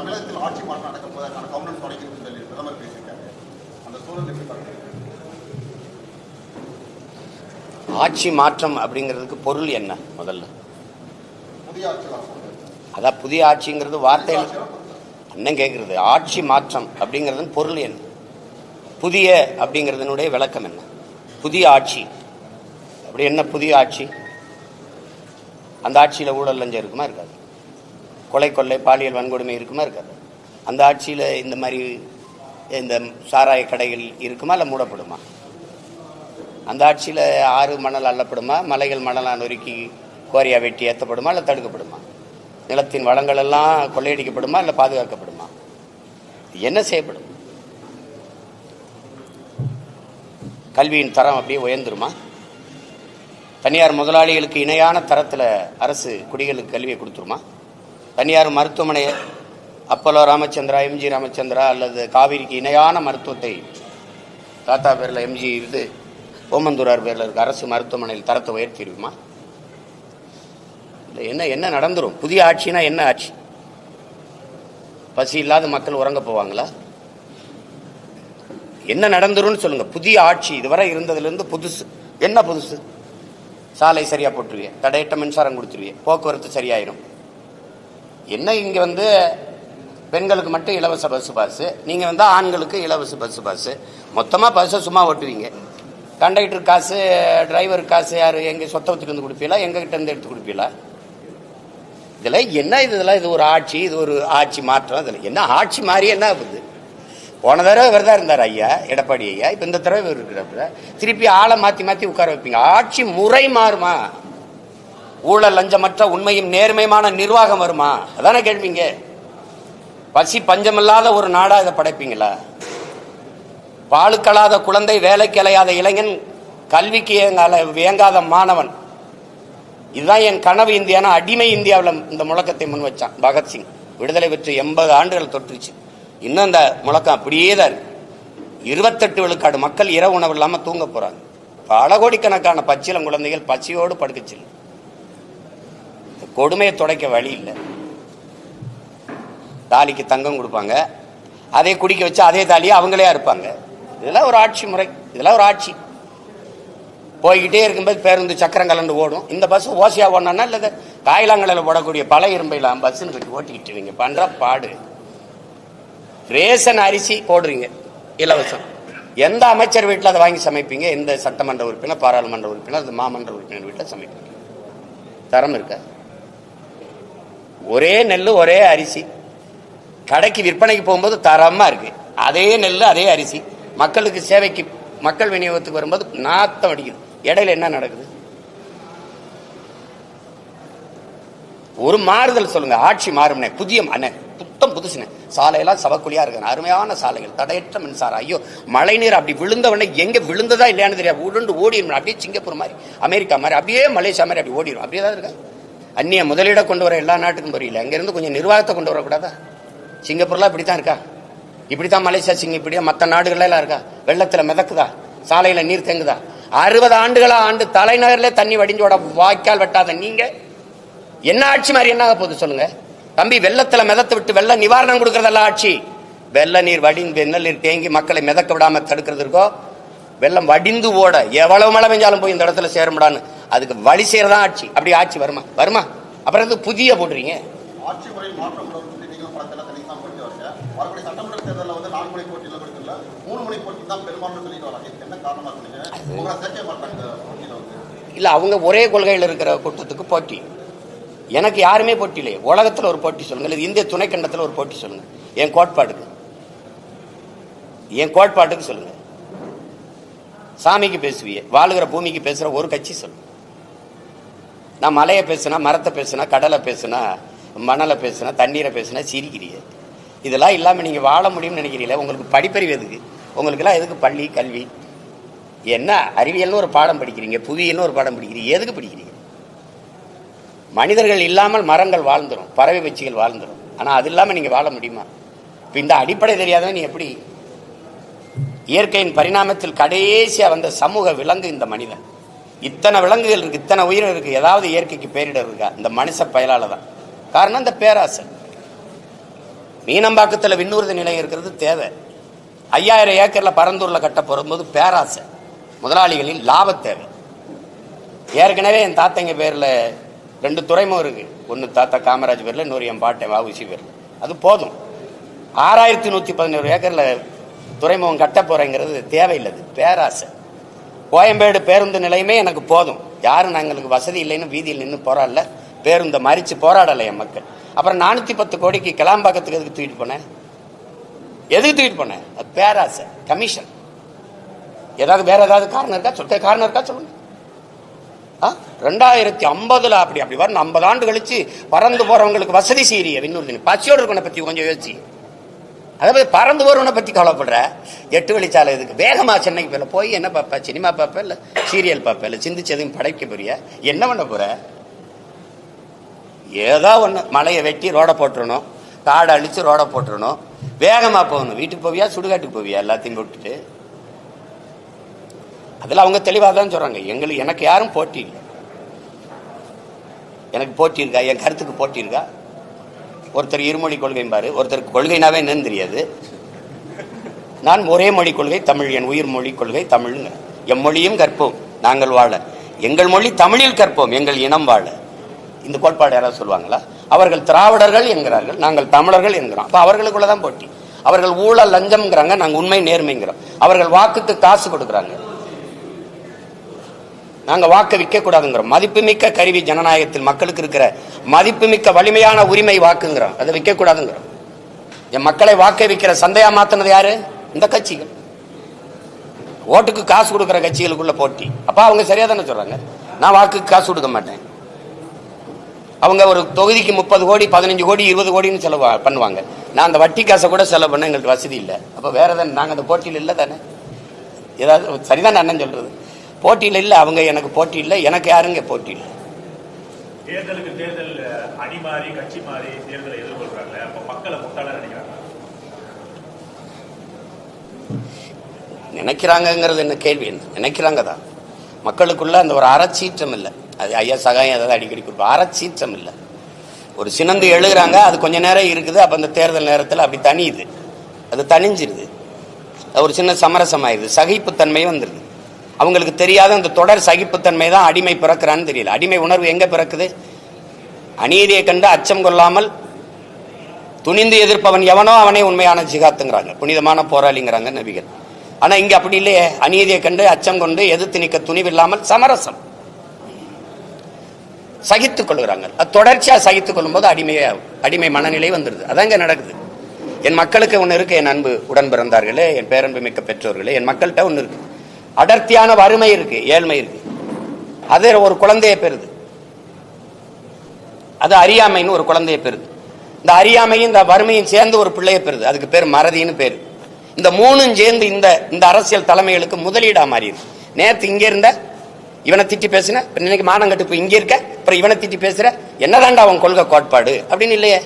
தமிழகத்தில் ஆட்சி மாற்றம் நடக்க போவதற்கான கவர்னன்ஸ் தொடங்கியிருக்கு சொல்லி பிரதமர் பேசியிருக்காரு. அந்த சூழல் எப்படி பார்க்குறீங்க? ஆட்சி மாற்றம் அப்படிங்கிறதுக்கு பொருள் என்ன முதல்ல? புதிய ஆட்சி. அதான் புதிய ஆட்சிங்கிறது வார்த்தையில்? அண்ணன் கேட்குறது ஆட்சி மாற்றம் அப்படிங்கிறது பொருள் என்ன? புதிய அப்படிங்கிறதுனுடைய விளக்கம் என்ன? புதிய ஆட்சி. அப்படி என்ன புதிய ஆட்சி? அந்த ஆட்சியில் ஊழல் லஞ்சம் இருக்குமா இருக்காது? கொலை கொள்ளை பாலியல் வன்கொடுமை இருக்குமா இருக்காது. அந்த ஆட்சியில் இந்த மாதிரி இந்த சாராய கடைகள் இருக்குமா இல்லை மூடப்படுமா? அந்த ஆட்சியில் ஆறு மணல் அள்ளப்படுமா? மலைகள் மணலாக நொறுக்கி கோரியா வெட்டி ஏற்றப்படுமா இல்லை தடுக்கப்படுமா? நிலத்தின் வளங்கள் எல்லாம் கொள்ளையடிக்கப்படுமா இல்லை பாதுகாக்கப்படுமா? என்ன செய்யப்படும்? கல்வியின் தரம் அப்படியே உயர்ந்துருமா? தனியார் முதலாளிகளுக்கு இணையான தரத்தில் அரசு குடிகளுக்கு கல்வியை கொடுத்துருமா? தனியார் மருத்துவமனை அப்போலோ ராமச்சந்திரா எம்ஜி ராமச்சந்திரா அல்லது காவிரிக்கு இணையான மருத்துவத்தை தாத்தா பேரில் எம்ஜி இது ஓமந்தூரார் பேரில் இருக்க. அரசு மருத்துவமனையில் தரத்தை உயர்த்திடுமா இல்லை என்ன என்ன நடந்துரும்? புதிய ஆட்சினா என்ன ஆட்சி? பசி இல்லாத மக்கள் உறங்க போவாங்களா? என்ன நடந்துரும்னு சொல்லுங்க. புதிய ஆட்சி இதுவரை இருந்ததுலேருந்து புதுசு. என்ன புதுசு? சாலை சரியாக போட்டுருவிய. தடையிட்ட மின்சாரம் கொடுத்துருவிய போக்குவரத்து சரியாயிரும். என்ன இங்க வந்து பெண்களுக்கு மட்டும் இலவச பஸ் பாஸ் நீங்க வந்து ஆண்களுக்கு இலவச பஸ் பாஸ் மொத்தமா பஸ்ஸை சும்மா ஓட்டுவீங்க. கண்டக்டர் காசு டிரைவர் காசு யாரு எங்க சொத்தை வச்சுட்டு வந்து கொடுப்பீங்களா? எங்க கிட்ட இருந்து எடுத்து கொடுப்பீங்களா? இதுல என்ன இது? இதெல்லாம் இது ஒரு ஆட்சி இது ஒரு ஆட்சி மாற்றம். இதுல என்ன ஆட்சி மாறி என்ன ஆகுது? போன தடவை இவர் தான் இருந்தார் ஐயா எடப்பாடி ஐயா. இப்ப இந்த தடவை இவர் இருக்கிறப்ப திருப்பி ஆளை மாத்தி மாத்தி உட்கார வைப்பீங்க. ஆட்சி முறை மாறுமா? ஊழல் லஞ்சமற்ற உண்மையும் நேர்மையுமான நிர்வாகம் வருமா? அதானே கேள்விங்க. பசி பஞ்சமில்லாத ஒரு நாடா இதை படைப்பீங்களா? பாலுக்கலாத குழந்தை வேலைக்கு அலையாத இளைஞன் கல்விக்கு ஏங்கால வேங்காத மாணவன். இதுதான் என் கனவு இந்தியானா அடிமை இந்தியாவில் இந்த முழக்கத்தை முன் வச்சான். பகத்சிங் விடுதலை பெற்று எண்பது ஆண்டுகள் தொற்றுச்சு. இன்னும் இந்த முழக்கம் அப்படியே தான் இருபத்தெட்டு விழுக்காடு மக்கள் இரவு உணவு இல்லாமல் தூங்க போறாங்க. பல கோடிக்கணக்கான பச்சிலம் குழந்தைகள் பசியோடு படுக்கச்சில்லை கொடுமையை துடைக்க வழி இல்லை. தாலிக்கு தங்கம் கொடுப்பாங்க. அதே குடிக்க வச்சு அதே தாலியை அவங்களே இருப்பாங்க இதெல்லாம் ஒரு ஆட்சி முறை. இதெல்லாம் ஒரு ஆட்சி. போய்கிட்டே இருக்கும்போது பேருந்து சக்கரம் கலந்து ஓடும். இந்த பஸ் ஓசையா ஓடனா இல்லை காயிலாங்கலையில் போடக்கூடிய பல இரும்பையெல்லாம் பஸ்ஸுன்னு இருக்கு ஓட்டிக்கிட்டு நீங்க பண்ற பாடு. ரேசன் அரிசி போடுறீங்க இலவசம். எந்த அமைச்சர் வீட்டில் அதை வாங்கி சமைப்பீங்க? எந்த சட்டமன்ற உறுப்பினர் பாராளுமன்ற உறுப்பினர் அது மாமன்ற உறுப்பினர் வீட்டில் சமைப்பீங்க? தரம் இருக்கா? ஒரே நெல் ஒரே அரிசி. கடைக்கு விற்பனைக்கு போகும்போது தரமாக இருக்குது அதே நெல் அதே அரிசி. மக்களுக்கு சேவைக்கு மக்கள் விநியோகத்துக்கு வரும்போது நாத்தம் அடிக்குது. இடையில என்ன நடக்குது? ஒரு மாறுதல் சொல்லுங்க. ஆட்சி மாறும்னே. புதிய அண்ணே புத்தம் புதுசுனே. சாலையெல்லாம் சவக்குழியா இருக்கு. அருமையான சாலைகள். தடையற்ற மின்சாரம். ஐயோ மழை நீர் அப்படி விழுந்தவொடனே எங்க விழுந்ததா இல்லையான்னு தெரியாது. உருண்டு ஓடிடும். அப்படியே சிங்கப்பூர் மாதிரி அமெரிக்கா மாதிரி அப்படியே மலேசியா மாதிரி அப்படி ஓடிடும். அப்படியே தான் இருக்கா? அந்நிய முதலீடை கொண்டு வர எல்லா நாட்டுக்கும் புரியல. அங்கிருந்து கொஞ்சம் நிர்வாகத்தை கொண்டு வரக்கூடாதா? சிங்கப்பூர்லாம் இப்படி தான் இருக்கா? இப்படி தான் மலேசியா சிங்க இப்படியா மற்ற நாடுகளெல்லாம் இருக்கா? வெள்ளத்தில் மிதக்குதா? சாலையில் நீர் தேங்குதா? அறுபது ஆண்டுகளா ஆண்டு தலைநகரில் தண்ணி வடிஞ்சோட வாய்க்கால் வெட்டாத நீங்க? என்ன ஆட்சி மாதிரி என்ன போகுது சொல்லுங்க? தம்பி வெள்ளத்தில் மிதத்து விட்டு வெள்ள நிவாரணம் கொடுக்கறதெல்லாம் ஆட்சி. வெள்ள நீர் வடிந்து வெள்ள நீர் தேங்கி மக்களை மிதக்க விடாம தடுக்கிறது இருக்கோ? வெள்ளம் வடிந்து ஓட எவ்வளவு மழை பெஞ்சாலும் போய் இந்த இடத்துல சேரும்டான்னு அதுக்கு வழி செய்யறதா ஆட்சி. அப்படி ஆட்சி வருமா? வருமா? அப்புறம் எதுக்கு புதிய போடுறீங்க? வந்து வந்து இல்ல அவங்க ஒரே கொள்கையில் இருக்கிற கூட்டத்துக்கு போட்டி. எனக்கு யாருமே போட்டி இல்லையே. உலகத்துல ஒரு போட்டி சொல்லுங்க. இல்ல இந்திய துணைக்கண்டத்துல ஒரு போட்டி சொல்லுங்க. என் கோட்பாடுக்கு என் கோட்பாட்டுக்கு சொல்லுங்க. சாமிக்கு பேசுவிய. வாழுகிற பூமிக்கு பேசுற ஒரு கட்சி சொல்லுங்க. நான் மலையை பேசுனா மரத்தை பேசுனா கடலை பேசுனா மணலை பேசுனா தண்ணீரை பேசுனா சிரிக்கிறீங்க. இதெல்லாம் இல்லாமல் நீங்கள் வாழ முடியும்னு நினைக்கிறீங்களே உங்களுக்கு படிப்பறிவு எதுக்கு? உங்களுக்கெல்லாம் எதுக்கு பள்ளி கல்வி? என்ன அறிவியல்னு ஒரு பாடம் படிக்கிறீங்க புவியல்னு ஒரு பாடம் படிக்கிறீங்க எதுக்கு படிக்கிறீங்க? மனிதர்கள் இல்லாமல் மரங்கள் வாழ்ந்துடும் பறவை பட்சிகள் வாழ்ந்துடும் ஆனால் அது இல்லாமல் நீங்கள் வாழ முடியுமா? இப்போ இந்த அடிப்படை தெரியாதவன் நீ எப்படி? இயற்கையின் பரிணாமத்தில் கடைசியாக வந்த சமூக விலங்கு இந்த மனிதன். இத்தனை விலங்குகள் இருக்கு இத்தனை உயிர் இருக்கு ஏதாவது இயற்கைக்கு பேரிடர் இருக்கா? இந்த மனுஷ பயலால தான் காரணம் இந்த பேராசை. மீனம்பாக்கத்தில் விண்ணூர்தி நிலையம் இருக்கிறது தேவை. ஐயாயிரம் ஏக்கரில் பரந்தூரில் கட்ட போகும்போது பேராசை. முதலாளிகளின் லாப தேவை. ஏற்கனவே என் தாத்தங்க பேரில் ரெண்டு துறைமுகம் இருக்கு. ஒன்று தாத்தா காமராஜ் பேரில் இன்னொரு என் பாட்டை வாவுசி பேரில். அது போதும். ஆறாயிரத்தி நூற்றி பதினோரு ஏக்கரில் துறைமுகம் கட்ட போகிறேங்கிறது தேவையில்லை பேராசை. கோயம்பேடு பேருந்து நிலையமே எனக்கு போதும். யாரும் எங்களுக்கு வசதி இல்லைன்னு வீதியில் நின்று போராடல. பேருந்தை மறிச்சு போராடலை என் மக்கள். அப்புறம் நானூத்தி பத்து கோடிக்கு கிளாம்பாக்கத்துக்கு எதுக்கு தூக்கிட்டு போனேன்? எதுக்கு தூக்கிட்டு போனேன்? அது பேராசை கமிஷன் ஏதாவது வேற ஏதாவது காரணம் இருக்கா? சொல்ல காரணம் இருக்கா சொல்லுங்க. ஆ? ரெண்டாயிரத்தி ஐம்பதுல அப்படி அப்படி வரணும் ஐம்பது ஆண்டு கழிச்சு பறந்து போறவங்களுக்கு வசதி செய்யறிய விண்ணூர்தி பசியோடு இருக்கணும் பத்தி கொஞ்சம் யோசிச்சு. அதாவது பறந்து வருவனை பற்றி கவலைப்படுற. எட்டு வழிச்சாலை இதுக்கு. வேகமாக சென்னைக்கு போயில போய் என்ன பார்ப்ப சினிமா பார்ப்ப இல்லை சீரியல் பார்ப்ப இல்லை சிந்திச்சு எதுவும் படைக்க போறிய? என்ன பண்ண போகிற ஏதோ ஒன்று மலையை வெட்டி ரோட போட்டுறணும். காடை அழித்து ரோட போட்டுடணும் வேகமாக போகணும். வீட்டுக்கு போவியா? சுடுகாட்டுக்கு போவியா? எல்லாத்தையும் போட்டுட்டு. அதில் அவங்க தெளிவாக தான் சொல்கிறாங்க எங்களுக்கு எனக்கு யாரும் போட்டி இல்லை. எனக்கு போட்டி இருக்கா? என் கருத்துக்கு போட்டி இருக்கா? ஒருத்தர் இருமொழி கொள்கைம்பாரு ஒருத்தருக்கு கொள்கைனாவே என்னன்னு தெரியாது. நான் ஒரே மொழி கொள்கை தமிழ். என் உயிர் மொழி கொள்கை தமிழ்ங்க எம்மொழியும் கற்போம். நாங்கள் வாழ. எங்கள் மொழி தமிழில் கற்போம். எங்கள் இனம் வாழ. இந்த கோட்பாடு யாராவது சொல்லுவாங்களா? அவர்கள் திராவிடர்கள் என்கிறார்கள். நாங்கள் தமிழர்கள் என்கிறோம். அப்போ அவர்களுக்குள்ள தான் போட்டி. அவர்கள் ஊழல் லஞ்சம்ங்கிறாங்க. நாங்கள் உண்மை நேர்மைங்கிறோம். அவர்கள் வாக்குக்கு காசு கொடுக்குறாங்க. நாங்கள் வாக்கு விற்கக்கூடாதுங்கிறோம். மதிப்புமிக்க கருவி ஜனநாயகத்தில் மக்களுக்கு இருக்கிற மதிப்புமிக்க வலிமையான உரிமை வாக்குங்கிறோம். அதை விற்கக்கூடாதுங்கிறோம். என் மக்களை வாக்கை விற்கிற சந்தையா மாத்தினது யாரு? இந்த கட்சிகள். ஓட்டுக்கு காசு கொடுக்குற கட்சிகளுக்குள்ள போட்டி. அப்போ அவங்க சரியா தானே சொல்றாங்க? நான் வாக்குக்கு காசு கொடுக்க மாட்டேன். அவங்க ஒரு தொகுதிக்கு முப்பது கோடி பதினஞ்சு கோடி இருபது கோடின்னு செலவு பண்ணுவாங்க. நான் அந்த வட்டி காசை கூட செலவு பண்ண எங்களுக்கு வசதி இல்லை. அப்போ வேற தானே நாங்கள் அந்த போட்டியில் இல்லை தானே? ஏதாவது சரிதான் அண்ணன் சொல்றது? போட்டியில் இல்லை அவங்க எனக்கு போட்டி இல்லை எனக்கு யாருங்க போட்டி இல்லை? தேர்தலுக்கு தேர்தல் அணி மாறி கட்சி மாறி தேர்தலை எதிர்கொள்றாங்க அப்ப மக்களை முட்டாள நினைக்கிறாங்க நினைக்கிறாங்கங்கிறது என்ன கேள்வி என்ன? நினைக்கிறாங்க தான். மக்களுக்குள்ள அந்த ஒரு அறச்சீற்றம் இல்லை. அது ஐயா சகாயம் ஏதாவது அடிக்கடி கொடுப்போம் அறச்சீற்றம் இல்லை. ஒரு சினந்து எழுதுறாங்க அது கொஞ்ச நேரம் இருக்குது அப்ப அந்த தேர்தல் நேரத்தில் அப்படி தனியுது அது தனிஞ்சிருது அது ஒரு சின்ன சமரசமாயிருது சகிப்புத்தன்மை வந்துருது. அவங்களுக்கு தெரியாத அந்த தொடர் சகிப்புத்தன்மை தான் அடிமை பிறக்கிறான்னு தெரியல. அடிமை உணர்வு எங்க பிறக்குது? அநீதியை கண்டு அச்சம் கொள்ளாமல் துணிந்து எதிர்ப்பவன் எவனோ அவனே உண்மையான ஜிகாத்துங்கிறாங்க. புனிதமான போராளிங்கிறாங்க நபிகள். ஆனா இங்க அப்படி இல்லையே. அநீதியை கண்டு அச்சம் கொண்டு எதிர்த்து நிற்க துணிவில்லாமல் சமரசம். சகித்துக் கொள்கிறாங்க. அது தொடர்ச்சியா சகித்துக் கொள்ளும்போது அடிமையே அடிமை மனநிலை வந்துடுது அதாங்க நடக்குது. என் மக்களுக்கு ஒன்று இருக்கு. என் அன்பு உடன் பிறந்தார்களே என் பேரன்பு மிக்க பெற்றோர்களே என் மக்கள்கிட்ட ஒன்று இருக்கு. அடர்த்தியான வறுமை இருக்கு ஏழ்மை இருக்கு. அது ஒரு குழந்தையை பெறுது. அது அறியாமைன்னு ஒரு குழந்தைய பெறுது. இந்த அறியாமையும் இந்த வறுமையும் சேர்ந்து ஒரு பிள்ளையை பெறுது. அதுக்கு பேர் மறதின்னு பேரு. இந்த மூணும் சேர்ந்து இந்த இந்த அரசியல் தலைமைகளுக்கு முதலீடா மாறிடுது. நேத்து இங்க இருந்த இவனை திட்டி பேசுன இன்னைக்கு மானங்கட்டு இப்போ இங்க இருக்க அப்புறம் இவனை திட்டி பேசுற என்னதான்டா அவன் கொள்கை கோட்பாடு? அப்படின்னு இல்லையே.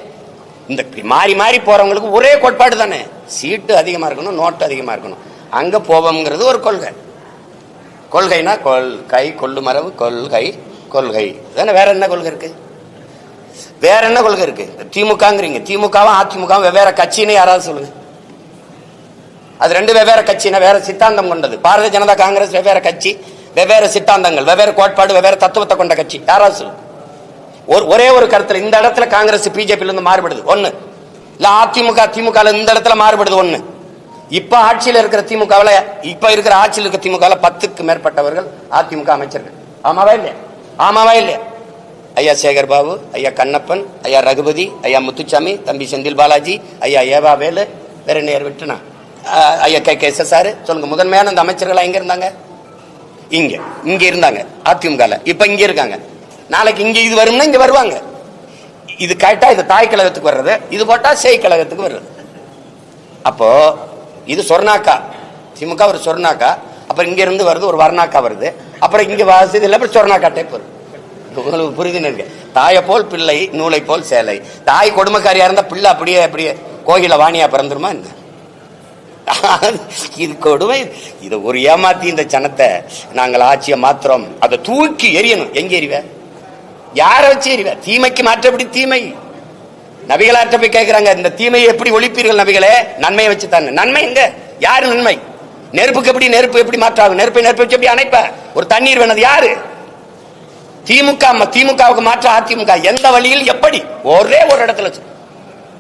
இந்த மாறி மாறி போறவங்களுக்கு ஒரே கோட்பாடு தானே. சீட்டு அதிகமா இருக்கணும் நோட்டு அதிகமா இருக்கணும். அங்க போவோம்ங்கிறது ஒரு கொள்கை. கொள்கைனா கொள்கை கொள்ளு மரபு கொள்கை கொள்கை. தானே வேற என்ன கொள்கை இருக்கு? வேற என்ன கொள்கை இருக்கு? திமுகங்கிறீங்க. திமுகவும் அதிமுகவும் வெவ்வேறு கட்சின்னு யாராவது சொல்லுங்க. அது ரெண்டு வெவ்வேறு கட்சினா வேற சித்தாந்தம் கொண்டது. பாரதிய ஜனதா காங்கிரஸ் வெவ்வேறு கட்சி வெவ்வேறு சித்தாந்தங்கள் வெவ்வேறு கோட்பாடு வெவ்வேறு தத்துவத்தை கொண்ட கட்சி. யாராவது சொல்லுங்க. ஒரு ஒரே ஒரு கருத்துல இந்த இடத்துல காங்கிரஸ் பிஜேபியில இருந்து மாறுபடுது. ஒன்று இல்ல அதிமுக திமுக இந்த இடத்துல மாறுபடுது. ஒன்று இப்ப ஆட்சியில் இருக்கிற திமுகவில் இப்ப இருக்கிற ஆட்சியில் இருக்கிற திமுக பத்துக்கு மேற்பட்டவர்கள் அதிமுக அமைச்சர்கள். ஆமாவா இல்லையா? ஆமாவா இல்லையா? ஐயா சேகர் பாபு ஐயா கண்ணப்பன் ஐயா ரகுபதி ஐயா முத்துச்சாமி தம்பி செந்தில் பாலாஜி ஐயா ஏவா வேலு வேற நேர் விட்டுனா? ஐயா கே கே எஸ் சொல்லுங்க முதன்மையான அந்த அமைச்சர்கள் எங்க இருந்தாங்க? இங்க இங்க இருந்தாங்க அதிமுகவில் இப்ப இங்க இருக்காங்க. நாளைக்கு இங்க இது வரும்னா இங்க வருவாங்க. இது கேட்டா இது தாய் கழகத்துக்கு வர்றது இது போட்டா சேய் கழகத்துக்கு வர்றது. அப்போ இது சொர்ணாக்கா. திமுக ஒரு சொர்ணாக்கா. அப்புறம் இங்க இருந்து வருது ஒரு வர்ணாக்கா வருது. அப்புறம் இங்க வசதி இல்லை அப்புறம் சொர்ணாக்கா டைப் வருது உங்களுக்கு புரிதுன்னு இருக்கு தாயை போல் பிள்ளை நூலை போல் சேலை. தாய் கொடுமைக்காரியா இருந்தா பிள்ளை அப்படியே அப்படியே கோயில வாணியா பிறந்துருமா என்ன? இது கொடுமை. இதை ஒரு ஏமாத்தி இந்த சனத்தை நாங்கள் ஆட்சியை மாத்திரம் அதை தூக்கி எரியணும் எங்க எறிவ? யாரை வச்சு எறிவ? தீமைக்கு மாற்றப்படி தீமை. நபிகளார்ட்ட போய் கேட்கிறாங்க இந்த தீமையை எப்படி ஒழிப்பீர்கள் நபிகளே? நன்மையை வச்சு தாங்க நன்மை எங்க? யாரு நன்மை? நெருப்புக்கு எப்படி நெருப்பு எப்படி மாற்றாகும்? நெருப்பை நெருப்பு வச்சு எப்படி அணைப்ப? ஒரு தண்ணீர் வேணது யாரு? திமுக ம- திமுகவுக்கு மாற்ற அதிமுக. எந்த வழியில்? எப்படி? ஒரே ஒரு இடத்துல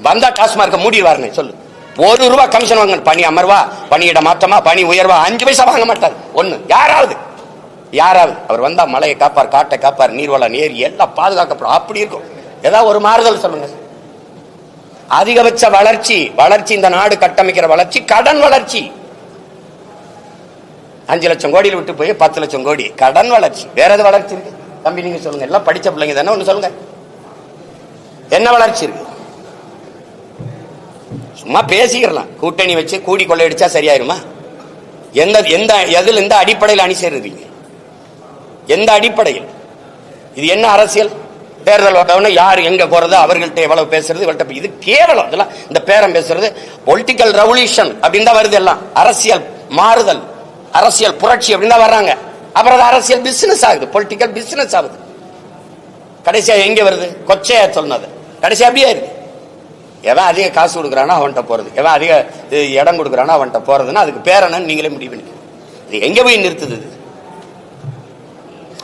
வந்தா டாஸ்மார்க்க மூடிடுவாருங்க சொல்லு. ஒரு ரூபா கமிஷன் வாங்க பணி அமர்வா பணியிட மாற்றமா பணி உயர்வா அஞ்சு பைசா வாங்க மாட்டார். ஒண்ணு. யாராவது? யாராவது? அவர் வந்தா மலையை காப்பார் காட்டை காப்பார் நீர்வளம் நேர் எல்லாம் பாதுகாக்கப்படும். அப்படி இருக்கும். ஏதாவது ஒரு மாறுதல் சொல்லுங்க. அதிகபட்ச வளர்ச்சி வளர்ச்சி இந்த நாடு கட்டமைக்கிற வளர்ச்சி கடன் வளர்ச்சி. அஞ்சு லட்சம் கோடியில் விட்டு போய் பத்து லட்சம் கோடி. கடன் வளர்ச்சி. வேற எது வளர்ச்சி இருக்கு? தம்பி நீங்க சொல்லுங்க. எல்லாம் படிச்ச பிள்ளைங்க தானே ஒண்ணு சொல்லுங்க. என்ன வளர்ச்சி இருக்கு? சும்மா பேசிக்கிறலாம் கூட்டணி வச்சு கூடி கொள்ளையடிச்சா சரியாயிருமா? எந்த எந்த எதில் எந்த அடிப்படையில் அணி சேருவீங்க? எந்த அடிப்படையில்? இது என்ன அரசியல்? தேர்தல் வந்தவொடனே யார் எங்க போறது அவர்கள்ட்ட எவ்வளவு பேசுறது இவள்கிட்ட இது கேவலம் இதெல்லாம் இந்த பேரம் பேசுறது. பொலிட்டிக்கல் ரெவல்யூஷன் அப்படின்னு தான் வருது எல்லாம். அரசியல் மாறுதல் அரசியல் புரட்சி அப்படின்னு தான் வர்றாங்க. அப்புறம் அது அரசியல் பிசினஸ் ஆகுது பொலிட்டிக்கல் பிசினஸ் ஆகுது. கடைசியா எங்க வருது? கொச்சையா சொன்னது. கடைசியா அப்படியே இருக்கு. எவன் அதிக காசு கொடுக்குறானோ அவன்கிட்ட போறது. எவன் அதிக இடம் கொடுக்குறானோ அவன்கிட்ட போறதுன்னா அதுக்கு பேர் நீங்களே முடிவு இது எங்க போய் நிறுத்துது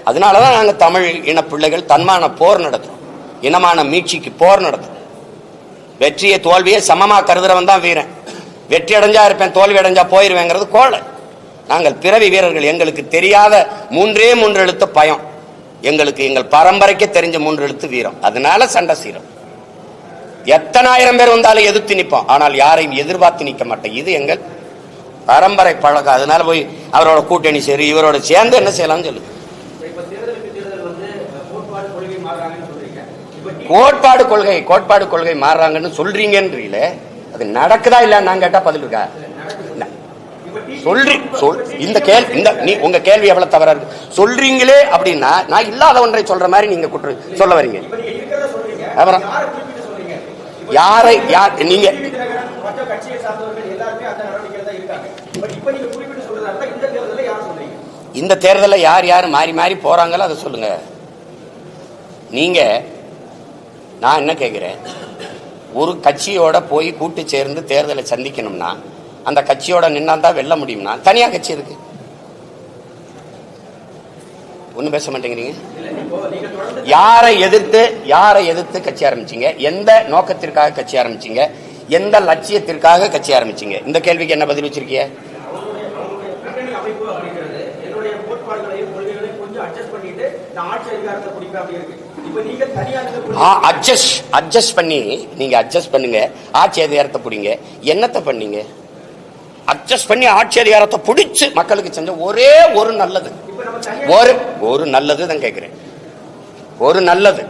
அதனால தான் நாங்கள் தமிழ் இன பிள்ளைகள் தன்மான போர் நடத்துறோம். இனமான மீட்சிக்கு போர் நடத்துறோம். வெற்றியை தோல்வியை சமமாக கருதுறவன் தான் வீரன். வெற்றி அடைஞ்சா இருப்பேன் தோல்வி அடைஞ்சா போயிடுவேங்கிறது கோழை. நாங்கள் பிறவி வீரர்கள் எங்களுக்கு தெரியாத மூன்றே மூன்று எழுத்து பயம். எங்களுக்கு எங்கள் பரம்பரைக்கே தெரிஞ்ச மூன்று எழுத்து வீரம். அதனால சண்டை சீரம். எத்தனாயிரம் பேர் வந்தாலும் எதிர்த்து நிற்போம் ஆனால் யாரையும் எதிர்பார்த்து நிற்க மாட்டோம். இது எங்கள் பரம்பரை பழக்கம். அதனால போய் அவரோட கூட்டணி சரி இவரோட சேர்ந்து என்ன செய்யலாம்னு சொல்லுது இப்ப தேர்தலுக்கு தேர்தல் வந்து கோட்பாடு கொள்கை மாறுறாங்கன்னு சொல்றீங்க இப்ப டி- கோட்பாடு கொள்கை கோட்பாடு கொள்கை மாறுறாங்கன்னு சொல்றீங்கன்றீல அது நடக்குதா இல்ல நான் கேட்டா பதில் இருக்கா? சொல்றி சொல் இந்த கேள்வி இந்த நீ உங்க கேள்வி எவ்வளவு தவறா இருக்கு? சொல்றீங்களே அப்படின்னா நான் இல்லாத ஒன்றை சொல்ற மாதிரி நீங்க குற்ற சொல்ல வரீங்க. அப்புறம் யாரை யார் நீங்க இந்த தேர்தலில் யார் இந்த தேர்தலில் யார் யார் மாறி மாறி போறாங்களோ அதை சொல்லுங்க. நீங்க நான் என்ன கேட்கிறேன் ஒரு கட்சியோட போய் கூட்டு சேர்ந்து தேர்தலை சந்திக்கணும்னா அந்த கட்சியோட நின்னா தான் வெல்ல முடியும்னா தனியா கட்சி இருக்கு. ஒன்றும் பேச மாட்டேங்கிறீங்க? யாரை எதிர்த்து யாரை எதிர்த்து கட்சி ஆரம்பிச்சீங்க? எந்த நோக்கத்திற்காக கட்சி ஆரம்பிச்சீங்க? எந்த லட்சியத்திற்காக கட்சி ஆரம்பிச்சீங்க? இந்த கேள்விக்கு என்ன பதில் வச்சிருக்கீங்க? ஆட்சி அதிகாரத்தை பிடிப்பேன் அப்படி இருக்கு. அட்ஜஸ்ட் அட்ஜஸ்ட் பண்ணி நீங்க அட்ஜஸ்ட் பண்ணுங்க. ஆட்சி அதிகாரத்தை பிடிங்க. என்னத்தை பண்ணீங்க? அட்ஜஸ்ட் பண்ணி ஆட்சி அதிகாரத்தை பிடிச்சு மக்களுக்கு செஞ்ச ஒரே ஒரு நல்லது. ஒரு ஒரு நல்லது தான் கேட்கிறேன் ஒரு நல்லது.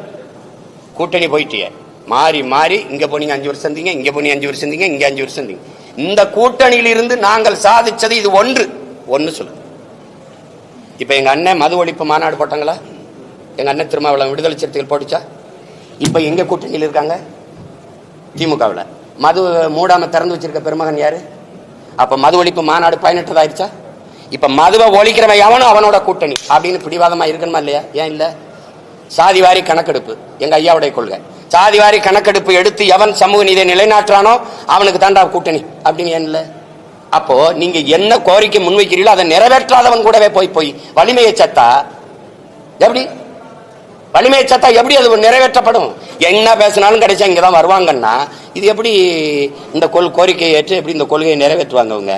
கூட்டணி போயிட்டிய. மாறி மாறி இங்க போனீங்க அஞ்சு வருஷம் இருந்தீங்க இங்க போனீங்க அஞ்சு வருஷம் இருந்தீங்க இங்க அஞ்சு வருஷம் இருந்தீங்க இந்த கூட்டணியிலிருந்து நாங்கள் சாதிச்சது இது ஒன்று. ஒன்னு சொல்லு இப்ப எங்க அண்ணன் மது ஒழிப்பு மாநாடு போட்டாங்களா? எங்க அண்ணன் திருமாவளவன் விடுதலை சிறுத்தைகள் போட்டுச்சா? இப்ப எங்க கூட்டணியில் இருக்காங்க? திமுகவில். மது மூடாம திறந்து வச்சிருக்க பெருமகன் யாரு? அப்ப மது ஒழிப்பு மாநாடு பயனற்றதாயிருச்சா? இப்ப மதுவை ஒழிக்கிறவன் எவனும் அவனோட கூட்டணி. அப்படின்னு பிடிவாதமா இருக்கணுமா இல்லையா? ஏன் இல்ல? சாதிவாரி கணக்கெடுப்பு. எங்க ஐயாவுடைய கொள்கை. சாதிவாரி கணக்கெடுப்பு எடுத்து எவன் சமூக நீதியை நிலைநாட்டுறானோ அவனுக்கு தாண்டா கூட்டணி. அப்படின்னு ஏன் இல்ல? அப்போ நீங்க என்ன கோரிக்கை முன்வைக்கிறீங்களோ அதை நிறைவேற்றாதவன் கூடவே போய் போய் வலிமையை சத்தா எப்படி? வலிமையை சத்தா எப்படி அது நிறைவேற்றப்படும்? என்ன பேசினாலும் கிடைச்சா இங்க தான் வருவாங்கன்னா இது எப்படி இந்த கொள் கோரிக்கையை ஏற்று எப்படி இந்த கொள்கையை நிறைவேற்றுவாங்க அவங்க?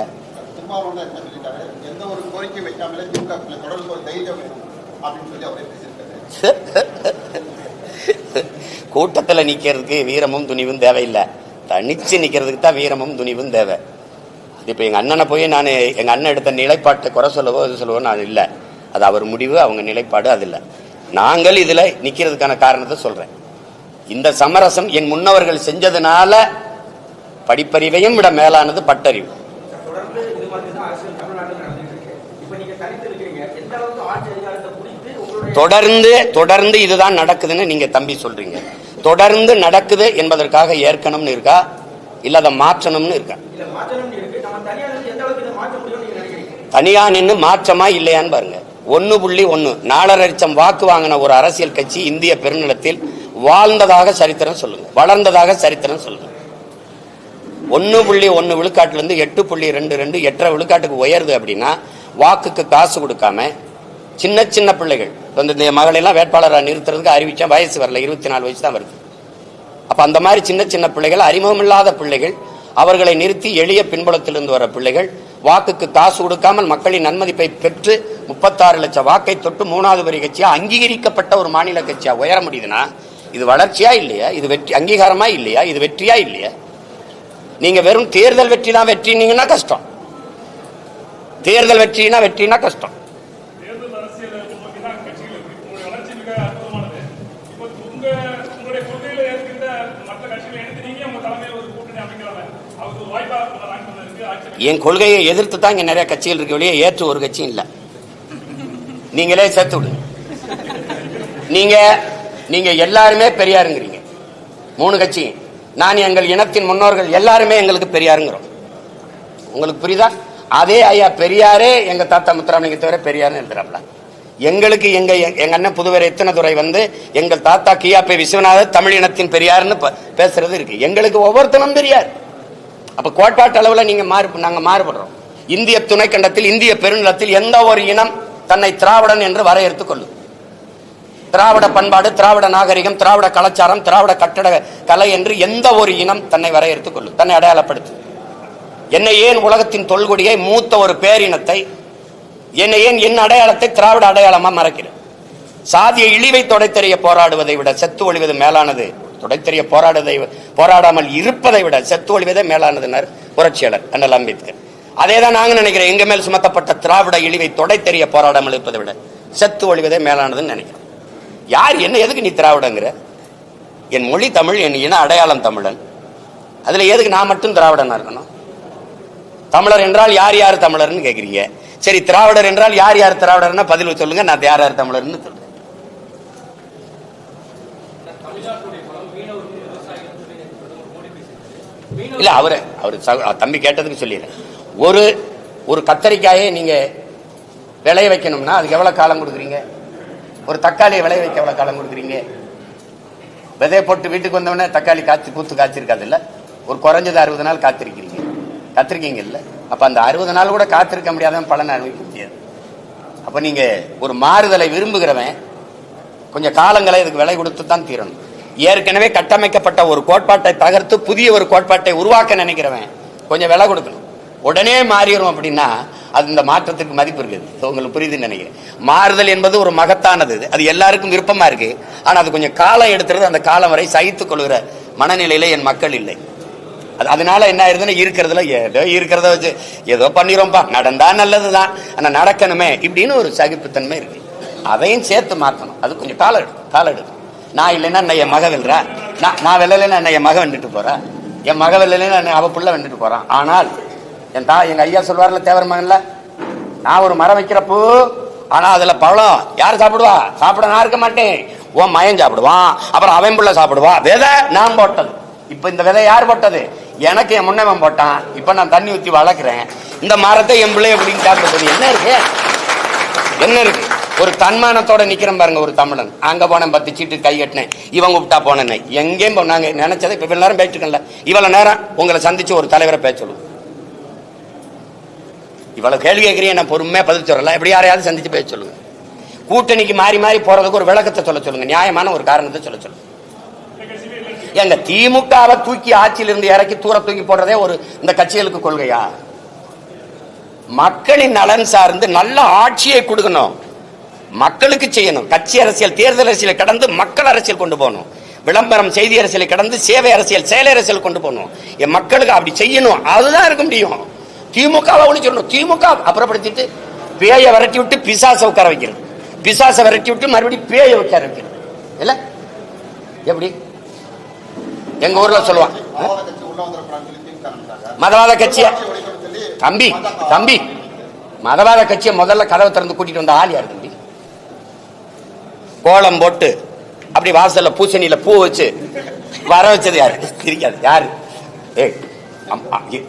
கூட்டத்துல நிக்கிறதுக்கு வீரமும் துணிவும் தேவையில்லை. தனிச்சு நிக்கிறதுக்கு தான் வீரமும் துணிவும் தேவை. இப்ப எங்க அண்ணனை போய் நான் எங்க அண்ணன் எடுத்த நிலைப்பாட்டை குறை சொல்லவோ இது சொல்லவோ நான் இல்லை. அது அவர் முடிவு அவங்க நிலைப்பாடு அது இல்லை. நாங்கள் இதுல நிக்கிறதுக்கான காரணத்தை சொல்றேன். இந்த சமரசம் என் முன்னவர்கள் செஞ்சதுனால படிப்பறிவையும் விட மேலானது பட்டறிவு. தொடர்ந்து தொடர்ந்து இதுதான் நடக்குதுன்னு நீங்க தம்பி சொல்றீங்க. தொடர்ந்து நடக்குது என்பதற்காக ஏற்கனம்னு இருக்கா? இல்ல அதை மாற்றணும்னு இருக்கா? தனியா நின்னு மாற்றமா இல்லையான்னு பாருங்க. ஒன்னு புள்ளி ஒன்னு. நாலரை லட்சம் வாக்கு வாங்கின ஒரு அரசியல் கட்சி இந்திய பெருநிலத்தில் வாழ்ந்ததாக சரித்திரம் சொல்லுங்க. வளர்ந்ததாக சரித்திரம் சொல்லுங்க. ஒன்னு புள்ளி ஒன்னு விழுக்காட்டுல இருந்து எட்டு புள்ளி ரெண்டு ரெண்டு எட்டரை விழுக்காட்டுக்கு உயருது அப்படின்னா வாக்குக்கு காசு கொடுக்காம சின்ன சின்ன பிள்ளைகள் வந்து இந்த மகளெல்லாம் வேட்பாளராக நிறுத்துறதுக்கு அறிவிச்சா வயசு வரல இருபத்தி நாலு வயசு தான் வருது. அப்ப அந்த மாதிரி சின்ன சின்ன பிள்ளைகள் அறிமுகமில்லாத பிள்ளைகள் அவர்களை நிறுத்தி எளிய பின்புலத்திலிருந்து வர பிள்ளைகள் வாக்குக்கு காசு கொடுக்காமல் மக்களின் நன்மதிப்பை பெற்று முப்பத்தாறு லட்சம் வாக்கை தொட்டு மூணாவது வரி கட்சியா அங்கீகரிக்கப்பட்ட ஒரு மாநில கட்சியா உயர முடியுதுன்னா இது வளர்ச்சியா இல்லையா? இது வெற்றி அங்கீகாரமா இல்லையா? இது வெற்றியா இல்லையா? நீங்க வெறும் தேர்தல் வெற்றி தான் வெற்றினீங்கன்னா கஷ்டம். தேர்தல் வெற்றினா வெற்றினா கஷ்டம் தேர்தல் அரசியலை நோக்கி தான் கட்சிகள் இருக்கு உங்களுடைய வளர்ச்சி மிக அற்புதமானது இப்போ உங்க உங்களுடைய கொள்கையில இருக்கின்ற மற்ற கட்சிகளை எடுத்து நீங்க உங்க தலைமையில் ஒரு கூட்டணி அமைக்கிறாங்க அவருக்கு ஒரு வாய்ப்பா வாய்ப்பு இருக்கு ஆட்சி என் கொள்கையை எதிர்த்து தான் இங்க நிறைய கட்சிகள் இருக்க வழியே ஏற்று ஒரு கட்சியும் இல்லை. நீங்களே சேர்த்து விடுங்க. நீங்க நீங்க எல்லாருமே பெரியாருங்கிறீங்க. மூணு கட்சி. நான் எங்கள் இனத்தின் முன்னோர்கள் எல்லாருமே எங்களுக்கு பெரியாருங்கிறோம். உங்களுக்கு புரியுதா? அதே ஐயா பெரியாரே எங்க தாத்தா முத்துராமலிங்க தவிர பெரியாருன்னு எழுதுறாப்ல. எங்களுக்கு எங்க எங்க அண்ணன் புதுவர் எத்தனதுரை வந்து எங்கள் தாத்தா கியாப்பை விஸ்வநாதர் தமிழ் இனத்தின் பெரியார்னு பேசுறது இருக்கு. எங்களுக்கு ஒவ்வொருத்தனும் பெரியார். அப்ப கோட்பாட்டு அளவுல நீங்க மாறு நாங்க மாறுபடுறோம். இந்திய துணைக்கண்டத்தில் இந்திய பெருநிலத்தில் எந்த ஒரு இனம் தன்னை திராவிடன் என்று வரையறுத்துக் கொள்ளும்? திராவிட பண்பாடு திராவிட நாகரிகம் திராவிட கலாச்சாரம் திராவிட கட்டட கலை என்று எந்த ஒரு இனம் தன்னை வரையறுத்துக் கொள்ளும்? தன்னை அடையாளப்படுத்து என்னை ஏன் உலகத்தின் தொல்குடியை மூத்த ஒரு பேரினத்தை என்னை ஏன் என் அடையாளத்தை திராவிட அடையாளமா மறைக்கிறேன்? சாதிய இழிவை தொடைத்தெறிய போராடுவதை விட செத்து ஒழிவது மேலானது துடைத்தறிய போராடுவதை போராடாமல் இருப்பதை விட செத்து ஒழிவதே மேலானதுனர் புரட்சியாளர் அண்ணல் அம்பேத்கர். அதே தான் நாங்கள் நினைக்கிறேன் எங்க மேல் சுமத்தப்பட்ட திராவிட இழிவை தொடைத்தெறிய போராடாமல் இருப்பதை விட செத்து ஒழிவதே மேலானதுன்னு நினைக்கிறேன். யார் என்ன எதுக்கு நீ திராவிடங்கிற? என் மொழி தமிழ் என் இன அடையாளம் தமிழன். அதுல எதுக்கு நான் மட்டும் திராவிடனா இருக்கணும்? தமிழர் என்றால் யார் யார் தமிழர்னு கேட்குறீங்க சரி திராவிடர் என்றால் யார் யார் திராவிடர்னா பதில் சொல்லுங்க நான் யார் யார் தமிழர்னு சொல்றேன். இல்ல அவரு அவரு தம்பி கேட்டதுக்கு சொல்லிடுறேன். ஒரு ஒரு கத்தரிக்காயை நீங்க விளைய வைக்கணும்னா அதுக்கு எவ்வளவு காலம் கொடுக்குறீங்க? ஒரு தக்காளியை விளைய வைக்க எவ்வளவு காலம் கொடுக்குறீங்க? விதைய போட்டு வீட்டுக்கு வந்தவொடனே தக்காளி காய்ச்சி பூத்து காய்ச்சிருக்காது இல்ல? ஒரு குறைஞ்சது அறுபது நாள் காத்திருக்கிறீங்க. காத்திருக்கீங்க இல்ல? அப்ப அந்த அறுபது நாள் கூட காத்திருக்க முடியாத பலனை அனுபவிக்க முடியாது. அப்ப நீங்க ஒரு மாறுதலை விரும்புகிறவன் கொஞ்சம் காலங்களை இதுக்கு விலை கொடுத்து தான் தீரணும். ஏற்கனவே கட்டமைக்கப்பட்ட ஒரு கோட்பாட்டை தகர்த்து புதிய ஒரு கோட்பாட்டை உருவாக்க நினைக்கிறவன் கொஞ்சம் விலை கொடுக்கணும். உடனே மாறிடும் அப்படின்னா அது இந்த மாற்றத்துக்கு மதிப்பு இருக்குது. உங்களுக்கு புரியுதுன்னு நினைக்கிறேன். மாறுதல் என்பது ஒரு மகத்தானது. அது எல்லாருக்கும் விருப்பமா இருக்கு. ஆனால் அது கொஞ்சம் காலம் எடுத்துறது அந்த காலம் வரை சகித்துக் கொள்கிற மனநிலையில என் மக்கள் இல்லை. அது அதனால என்ன ஆயிருதுன்னா இருக்கிறதுல ஏதோ இருக்கிறத வச்சு ஏதோ பண்ணிரோம்பா நடந்தா நல்லதுதான். ஆனால் நடக்கணுமே இப்படின்னு ஒரு சகிப்புத்தன்மை இருக்கு. அதையும் சேர்த்து மாற்றணும். அது கொஞ்சம் காலம் எடுக்கும். காலம் எடுக்கும். நான் இல்லைன்னா என் மக வெல்றா? நான் நான் வெல்லலைன்னா என்ன என் மக வந்துட்டு போகிறேன் என் மக வெல்லலைன்னா அவள் அவ புள்ள வந்துட்டு போறான் ஆனால் என் தா எங்க ஐயா சொல்வார்ல தேவர் மகன்ல நான் ஒரு மரம் வைக்கிறப்போ ஆனா அதுல பழம். யார் சாப்பிடுவா? சாப்பிட நான் இருக்க மாட்டேன். உன் மயம் சாப்பிடுவான். அப்புறம் அவன் புள்ள சாப்பிடுவான் விதை நான் போட்டது. இப்ப இந்த விதை யார் போட்டது? எனக்கு என் முன்னவன் போட்டான். இப்ப நான் தண்ணி ஊத்தி வளர்க்குறேன். இந்த மரத்தை என் பிள்ளை அப்படின்னு சாப்பிடுறது என்ன இருக்கு? என்ன இருக்கு? ஒரு தன்மானத்தோட நிக்கிறேன் பாருங்க ஒரு தமிழன். அங்க போனேன் பத்து சீட்டு கை கட்டினேன். இவன் கூப்பிட்டா போனேன்னு. எங்கேயும் போ- நாங்க நினைச்சதை இப்ப இவ்வளவு நேரம் பேசிட்டுக்கல இவ்வளவு நேரம் உங்களை சந்திச்சு ஒரு தலைவரை பேச சொல்லுவோம் இவ்வளவு கேள்வி கேட்கறீங்க நான் பொறுமையா பதில் சொல்லல. எப்படி யாரையாவது சந்திச்சு பேச சொல்லுங்க கூட்டணிக்கு மாறி மாறி போறதுக்கு ஒரு விளக்கத்தை சொல்ல சொல்லுங்க. நியாயமான ஒரு காரணத்தை சொல்ல சொல்லுங்க எங்க திமுகவை தூக்கி ஆட்சியிலிருந்து இறக்கி தூர தூக்கி போடுறதே ஒரு இந்த கட்சிகளுக்கு கொள்கையா? மக்களின் நலன் சார்ந்து நல்ல ஆட்சியை கொடுக்கணும். மக்களுக்கு செய்யணும். கட்சி அரசியல் தேர்தல் அரசியலை கடந்து மக்கள் அரசியல் கொண்டு போகணும். விளம்பரம் செய்தி அரசியலை கடந்து சேவை அரசியல் செயல் அரசியல் கொண்டு போகணும். என் மக்களுக்கு அப்படி செய்யணும். அதுதான் இருக்க முடியும். திமுகவை ஒழிச்சிடணும். திமுக அப்புறப்படுத்திட்டு பேயை விரட்டி விட்டு பிசாசை உட்கார வைக்கிறது. பிசாசை விரட்டி விட்டு மறுபடியும் பேயை உட்கார வைக்கிறது. இல்ல? எப்படி? எங்க ஊர்ல சொல்லுவான். மதவாத கட்சிய? தம்பி தம்பி. மதவாத கட்சியை முதல்ல கதவை திறந்து கூட்டிட்டு வந்த ஆள் யார் கோலம் போட்டு அப்படி வாசல்ல பூசணியில பூ வச்சு வர வச்சது யாரு? தெரியாது யாரு? ஏ அம்- அ-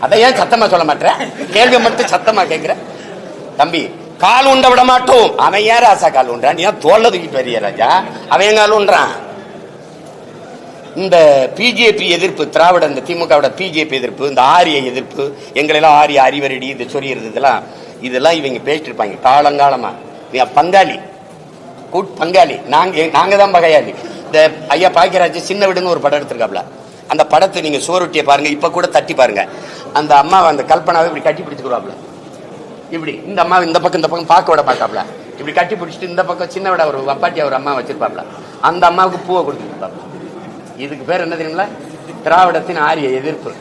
அதை ஏன் சத்தமா சொல்ல மாட்டேன் கேள்வி மட்டும் சத்தமா கேட்கிற தம்பி கால் உண்ட விட மாட்டோம். அவன் ஏன் ராசா கால் உண்டான் நீ ஏன் தோல்ல தூக்கி பெரிய ராஜா. அவன் கால் உண்றான்? இந்த பிஜேபி எதிர்ப்பு திராவிட இந்த திமுகவோட பிஜேபி எதிர்ப்பு இந்த ஆரிய எதிர்ப்பு எங்களெல்லாம் ஆரிய அறிவரடி இது சொல்லிடுறது இதெல்லாம் இதெல்லாம் இவங்க பேசிட்டு இருப்பாங்க. காலங்காலமா. நீ பங்காளி. கூட் பங்காளி. நாங்க நாங்க தான் பகையாளி. இந்த ஐயா பாக்கியராஜ் சின்ன வீடுன்னு ஒரு படம் எடுத்திருக்காப்ல. அந்த படத்தை நீங்க சோறுட்டிய பாருங்க இப்ப கூட தட்டி பாருங்க. அந்த அம்மாவை அந்த கல்பனாவை இப்படி கட்டி பிடிச்சுக்கிறாப்ல இப்படி இந்த அம்மா இந்த பக்கம் இந்த பக்கம் பார்க்க விட மாட்டாப்ல. இப்படி கட்டி பிடிச்சிட்டு இந்த பக்கம் சின்ன விட ஒரு அப்பாட்டி ஒரு அம்மா வச்சிருப்பாப்ல. அந்த அம்மாவுக்கு பூவை கொடுத்துருப்பாப்ல. இதுக்கு பேர் என்ன தெரியுங்களா? திராவிடத்தின் ஆரிய எதிர்ப்பு.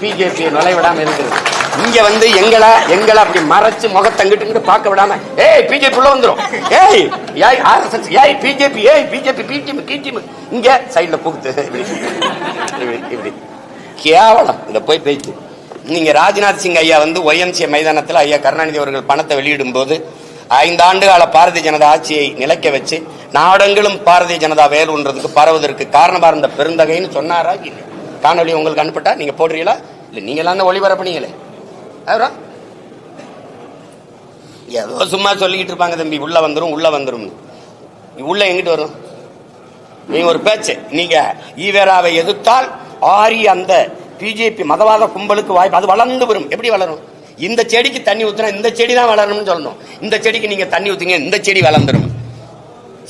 பிஜேபியை நுழைவிடாமல் இருக்கிறது. இங்க வந்து எங்களை எங்களை அப்படி மறைச்சு முகத்தங்கிட்டு பார்க்க விடாம ஏய் பிஜேபி உள்ள வந்துடும் ஏய் ஏய் ஆர்எஸ்எஸ் ஏய் பிஜேபி ஏய் பிஜேபி பி டீம் கி டீம். இங்க சைடுல புகுத்து. இப்படி கேவலம். இந்த போய் பேச்சு நீங்க ராஜ்நாத் சிங் ஐயா வந்து ஒய்எம்சி மைதானத்தில் ஐயா கருணாநிதி அவர்கள் பணத்தை வெளியிடும் போது ஐந்தாண்டு கால பாரதிய ஜனதா ஆட்சியை நிலைக்க வச்சு நாடெங்கிலும் பாரதிய ஜனதா வேலுன்றதுக்கு பரவுவதற்கு காரணமாக இருந்த பெருந்தகைன்னு சொன்னாரா இல்ல காணொலி உங்களுக்கு அனுப்பிட்டா நீங்க போடுறீங்களா? இல்லை நீங்களாம் எல்லாம் தான் ஒளிபரப்புனீங்களே. அவரா ஏதோ சும்மா சொல்லிக்கிட்டு இருப்பாங்க தம்பி. உள்ள வந்துரும் உள்ள வந்துரும் உள்ள எங்கிட்டு வரும்? நீங்க ஒரு பேச்சு. நீங்க ஈவேராவை எதிர்த்தால் ஆரி அந்த பிஜேபி மதவாத கும்பலுக்கு வாய்ப்பு அது வளர்ந்து வரும். எப்படி வளரும்? இந்த செடிக்கு தண்ணி ஊத்துனா இந்த செடி தான் வளரணும்னு சொல்லணும். இந்த செடிக்கு நீங்க தண்ணி ஊத்துங்க இந்த செடி வளர்ந்துரும்.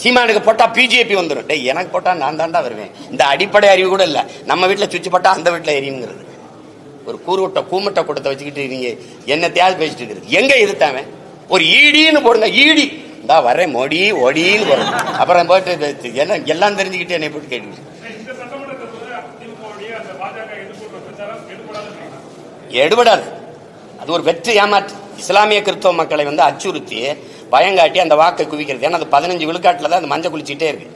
சீமானுக்கு போட்டா பிஜேபி வந்துடும் டேய் எனக்கு போட்டா நான் தாண்டா வருவேன். இந்த அடிப்படை அறிவு கூட இல்லை. நம்ம வீட்டில் சுவிட்ச் போட்டா அந்த வீட்டில் எரியுங்கிறது. ஒரு கூறுவட்ட கூமட்டை கூட்டத்தை வச்சுக்கிட்டு நீங்க என்ன தேவை பேசிட்டு இருக்கிறது. எங்க எதிர்த்தாவன் ஒரு ஈடின்னு போடுங்க ஈடி. இந்தா வரேன் மொடி ஒடின்னு போடுறேன் அப்புறம் போயிட்டு இது என்ன எல்லாம் தெரிஞ்சுக்கிட்டு என்னை போட்டு கேட்டு எடுபடாது அது ஒரு வெற்றி ஏமாற்று. இஸ்லாமிய கிறிஸ்தவ மக்களை வந்து அச்சுறுத்தி பயங்காட்டி அந்த வாக்கை குவிக்கிறது. ஏன்னா அது பதினஞ்சு விழுக்காட்டுல தான் அந்த மஞ்சள் குளிச்சுட்டே இருக்கு.